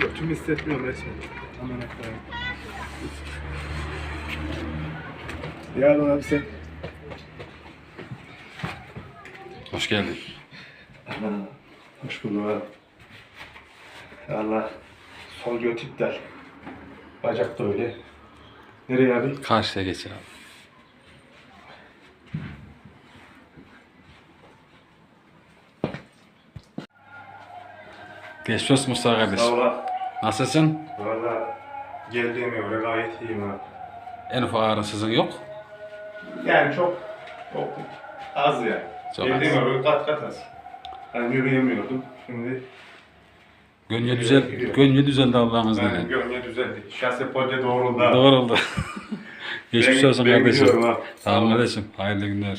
Götümü hissetmiyorum resmen. Aman ekmeğim. Ya abi sen. Hoş geldin. Hoş bulduk abi. Allah sol göt iptal. Bacak da öyle. Nereye abi? Karşıya geç abi. Geçmiş olsun Mustafa kardeş. Sağ ol. Nasılsın? Valla geldiğime göre gayet iyiyim abi. En ufak ağrısızın yok. Yani çok çok az yani. Çok Geldiğime göre kat kat az. Ben yürüyemiyordum. Şimdi Gönye güzel, gönye düzeldi Allah'ın izniyle. gönlü düzeldi. Şase polde doğruldu. abi. Doğru oldu. Geçmiş Ben- olsun ben kardeşim. gidiyorum abi. Sağ Tamam olun. kardeşim. Hayırlı günler.